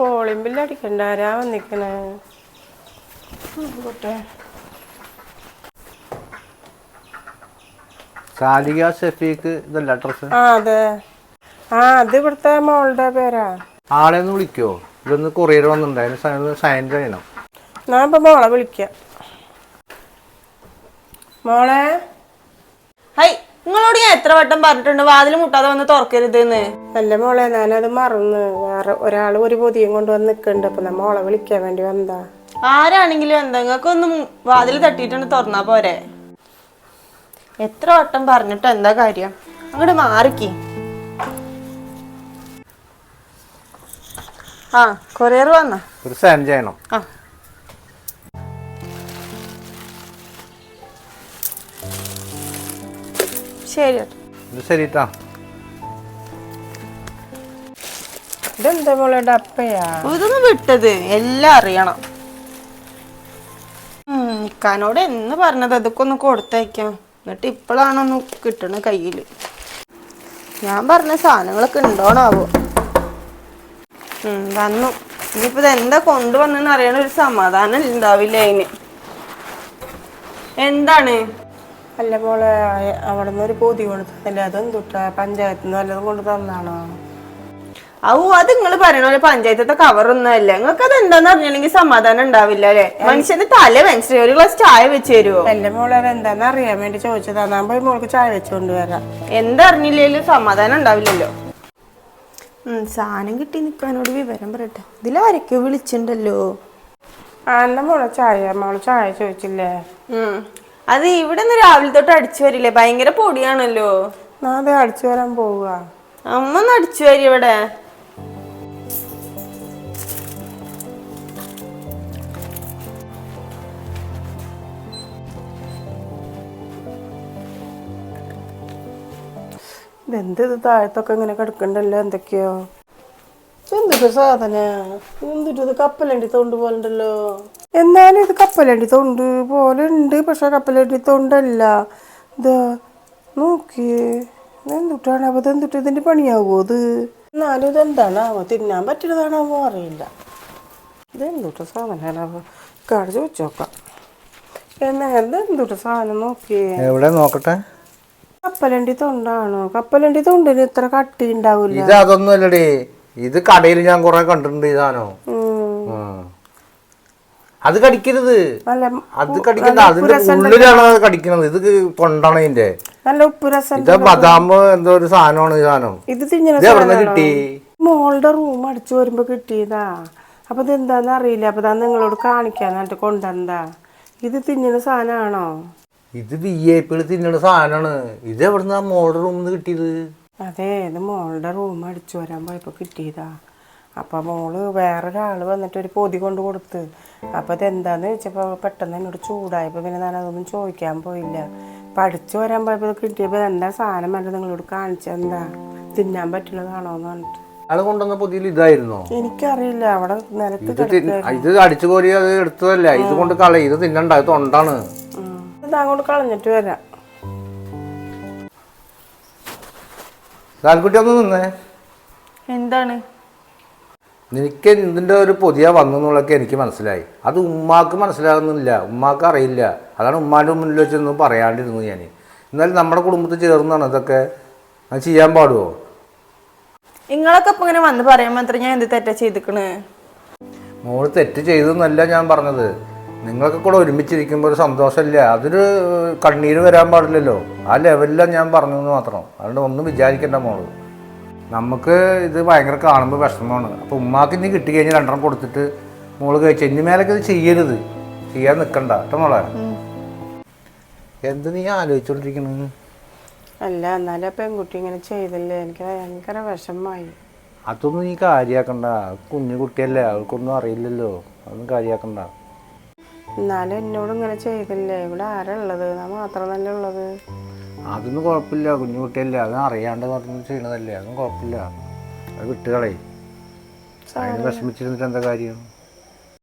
Calling bill അടിക്കണ്ട ആരാ വന്നിക്കണേ? കൂട്ടെ സാലിക ഷെഫീക്ക് ഇതല്ല അഡ്രസ് ആ അതെ. ആ അത് ഇവിടുത്തെ മോളുടെ പേരാ. ആളെ ഒന്ന് വിളിക്കോ. ഇതൊന്ന് കൊറിയർ സൈൻ ചെയ്യണം. ഞാൻ ഇപ്പൊ മോളെ വിളിക്കാം. മോളെ. ഹൈ. നിങ്ങളോട് ഞാൻ എത്ര വട്ടം പറഞ്ഞിട്ടുണ്ട് വാതിൽ മുട്ടാതെ വന്ന് തുറക്കരുതെന്ന്? അല്ല മോളെ ഞാനത് മറന്ന്. വേറെ ഒരാൾ ഒരു പൊതിയും കൊണ്ടുവന്ന് നിൽക്കുന്നുണ്ട് അപ്പൊ നമ്മ മോളെ വിളിക്കാൻ വേണ്ടി വന്നതാ. ആരാണെങ്കിലും എന്താ? നിങ്ങൾക്കൊന്നും വാതിൽ തട്ടിയിട്ടുണ്ട് തുറന്നാ പോരെ? എത്ര വട്ടം പറഞ്ഞിട്ട് എന്താ കാര്യം? അങ്ങോട്ട് മാറിക്കി. ആ കൊറിയർ വന്നാ? ഒരു സൈൻ ചെയ്യണം ആ. ശരി. ഇതെന്താ മോളെ ഡപ്പയാ? ഇതൊന്ന് വിട്ടത്. എല്ലാം അറിയണം. ഇക്കാനോട് എന്ന് പറഞ്ഞത് അതൊക്കെ ഒന്ന് കൊടുത്തയക്കാം. എന്നിട്ട് ഇപ്പോഴാണൊന്ന് കിട്ടണ കയ്യിൽ. ഞാൻ പറഞ്ഞ സാധനങ്ങളൊക്കെ ഉണ്ടോണാവോ ഉം, വന്നു. ഇനിയിപ്പോ ഇത് എന്താ കൊണ്ടുവന്നെന്ന് അറിയണ ഒരു സമാധാനം ഉണ്ടാവില്ല അതിന്. എന്താണ്? അല്ല മോളെ അവിടെ നിന്ന് ഒരു പൊതി കൊടുത്തല്ലേ അതെന്തുട്ടാ പഞ്ചായത്തിൽ നിന്ന് വല്ലതും കൊണ്ട് തന്നാണോ? ഔ അത് നിങ്ങൾ പറയണ പോലെ പഞ്ചായത്തത്തെ കവറൊന്നും അല്ല. നിങ്ങൾക്ക് അത് എന്താന്ന് അറിഞ്ഞില്ലെങ്കിൽ സമാധാനം ഉണ്ടാവില്ല അല്ലെ? മനുഷ്യന്റെ തല മനസ്സിലായി ഒരു ഗ്ലാസ് ചായ വെച്ച് തരുമോ അല്ല മോളെ അതെന്താന്ന് അറിയാൻ വേണ്ടി ചോദിച്ചതാ. ഞാൻ പോയി മോൾക്ക് ചായ വെച്ചുകൊണ്ട് വരാം എന്തറിഞ്ഞില്ലേലും സമാധാനം ഉണ്ടാവില്ലല്ലോ. ഉം, സാധനം കിട്ടി നിൽക്കാനോട് വിവരം പറയട്ടെ. ഇതിലാരൊക്കെയോ വിളിച്ചിട്ടുണ്ടല്ലോ. ആ എന്റെ മോളെ ചായ? മോൾ ചായ ചോദിച്ചില്ലേ. അത് ഇവിടെ നിന്ന് രാവിലെ തൊട്ട് അടിച്ചു വരില്ലേ? ഭയങ്കര പൊടിയാണല്ലോ. അത് അടിച്ചു വരാൻ പോവുക. അമ്മ ഒന്ന് അടിച്ചു വരി ഇവിടെ. ഇതെന്ത് ഇത് താഴത്തൊക്കെ ഇങ്ങനെ കിടക്കണ്ടല്ലോ? എന്തൊക്കെയോ? എന്തൊക്കെ സാധന? എന്തിട്ട് ഇത് കപ്പലണ്ടി തൊണ്ട് പോലെ ഉണ്ടല്ലോ എന്നാലും ഇത് കപ്പലണ്ടി തൊണ്ട് പോലെ ഉണ്ട് പക്ഷെ കപ്പലണ്ടി തൊണ്ടല്ല. ഇത് നോക്കിയേ. എന്തുട്ടാണ് അപ്പൊ ഇതെന്തുട്ട്? ഇതിന്റെ പണിയാവോ ഇത്? എന്നാലും ഇതെന്താണാവോ? തിന്നാൻ പറ്റുന്നതാണാവോ അറിയില്ല. ഇതെന്തുട്ട സാധനമാണാവോ കാട് ചോദിച്ചു നോക്കാം. എന്നാ എന്തെന്തുട്ട സാധനം? നോക്കിയേ. എവിടെ നോക്കട്ടെ? കപ്പലണ്ടി തൊണ്ടാണോ? കപ്പലണ്ടി തൊണ്ടിന് ഇത്ര കട്ടി ഉണ്ടാവില്ല അതൊന്നും അല്ലടി ഇത് കടയിൽ ഞാൻ കുറെ കണ്ടിട്ടുണ്ട് ഈ സാധനം. അത് കടിക്കരുത്. അത് കടിക്കണ്ട. അതിന്റെ ഉള്ളിലാണ് അത് കടിക്കുന്നത് ഇത് തൊണ്ടാണ് ഇതിന്റെ. നല്ല ഉപ്പ് രസം ഇത് ബദാം എന്തോ ഒരു സാധനമാണ് ഈ സാധനം. ഇത് എവിടെ കിട്ടി? മോളുടെ റൂം അടിച്ചു വരുമ്പോ കിട്ടിയതാ. അപ്പൊ ഇത് എന്താന്ന് അറിയില്ല. അപ്പൊ ഞാൻ നിങ്ങളോട് കാണിക്കാൻ എന്നിട്ട് കൊണ്ടുവന്നതാ. ഇത് തിന്നണ സാധനമാണോ? ഇത് വി ഐ പികൾ തിന്നണ സാധനമാണ്. ഇത് എവിടുന്നാ മോളുടെ റൂമിൽ നിന്ന് കിട്ടിയത്? അതെ ഇത് മോളുടെ റൂം അടിച്ചു വരാൻ പോയപ്പോൾ കിട്ടിയതാ. അപ്പൊ മോൾ വേറൊരാൾ വന്നിട്ട് ഒരു പൊതി കൊണ്ട് കൊടുത്ത് അപ്പൊ ഇത് എന്താന്ന് ചോദിച്ചപ്പോ പെട്ടെന്ന് എന്നോട് ചൂടായപ്പോൾ പിന്നെ ഞാൻ അതൊന്നും ചോദിക്കാൻ പോയില്ല. അപ്പൊ അടിച്ചു വരാൻ പോയപ്പോ കിട്ടിയപ്പോൾ കിട്ടിയപ്പോ എന്താ സാധനം വേണ്ടത് നിങ്ങളോട് കാണിച്ചെന്താ തിന്നാൻ പറ്റുന്നതാണോ എന്ന് പറഞ്ഞിട്ട്. അത് കൊണ്ടുവന്ന പുതിയ ഇതായിരുന്നോ? എനിക്കറിയില്ല അവിടെ നിലത്ത് ഇത് അടിച്ചു കോരി അത് എടുത്തതല്ല? ഇത് കൊണ്ട് കളയും ഇത് തിന്നണ്ട ഇത് തൊണ്ടാണ്. ഇത് അങ്ങോട്ട് കളഞ്ഞിട്ട് വരാം. കാൽക്കുട്ടി ഒന്ന് നിന്നേ. എന്താണ്? നിനക്ക് ഇതിന്റെ ഒരു പുതിയ വന്നു എന്നുള്ളതൊക്കെ എനിക്ക് മനസ്സിലായി. അത് ഉമ്മാക്ക് മനസ്സിലാകുന്നില്ല. ഉമ്മാക്ക് അറിയില്ല. അതാണ് ഉമ്മാന്റെ മുന്നിൽ വെച്ചൊന്നും പറയാണ്ടിരുന്നു ഞാൻ എന്നാലും നമ്മുടെ കുടുംബത്തിൽ ചേർന്നാണ് ഇതൊക്കെ. അത് ചെയ്യാൻ പാടുമോ നിങ്ങളൊക്കെ ഇപ്പം ഇങ്ങനെ വന്ന് പറയാൻ മാത്രം ഞാൻ എന്ത് തെറ്റാ ചെയ്തിക്കണ്? മോൾ തെറ്റ് ചെയ്തെന്നല്ല ഞാൻ പറഞ്ഞത്. നിങ്ങളൊക്കെ കൂടെ ഒരുമിച്ചിരിക്കുമ്പോൾ ഒരു സന്തോഷമില്ല. അതൊരു കണ്ണീര് വരാൻ പാടില്ലല്ലോ. ആ ലെവലിലാണ് ഞാൻ പറഞ്ഞു എന്ന് മാത്രം. അതുകൊണ്ട് ഒന്നും വിചാരിക്കേണ്ട മോൾ. നമുക്ക് ഇത് ഭയങ്കര കാണുമ്പോൾ വിഷമമാണ്. അപ്പോൾ ഉമ്മാക്ക് ഇനി കിട്ടി കഴിഞ്ഞ് രണ്ടെണ്ണം കൊടുത്തിട്ട് മോൾ കഴിച്ചു ഇനി മേലൊക്കെ ഇത് ചെയ്യരുത്. ചെയ്യാൻ നിൽക്കണ്ട കേട്ടോ മോളെ? എന്ത് നീ ആലോചിച്ചോണ്ടിരിക്കണു? അല്ല എന്നാലും ആ പെൺകുട്ടി ഇങ്ങനെ ചെയ്തില്ലേ? എനിക്ക് ഭയങ്കര വിഷമമായി. അതൊന്നും നീ കാര്യാക്കണ്ട. കുഞ്ഞു കുട്ടിയല്ലേ. അവൾക്കൊന്നും അറിയില്ലല്ലോ. അതൊന്നും കാര്യാക്കണ്ട. എന്നാലും എന്നോട് ഇങ്ങനെ ചെയ്തില്ലേ ഇവിടെ ആരാ ഉള്ളത്? ഞാൻ മാത്രം തന്നെ ഉള്ളത്. അതൊന്നും കുഴപ്പമില്ല. കുഞ്ഞു കുട്ടിയല്ലേ. അത് അറിയാണ്ട് പറഞ്ഞു ചെയ്യണതല്ലേ. അതൊന്നും കുഴപ്പമില്ല. അത് വിട്ടുകളേ അതിന് വിഷമിച്ചിരുന്നിട്ട് എന്താ കാര്യം?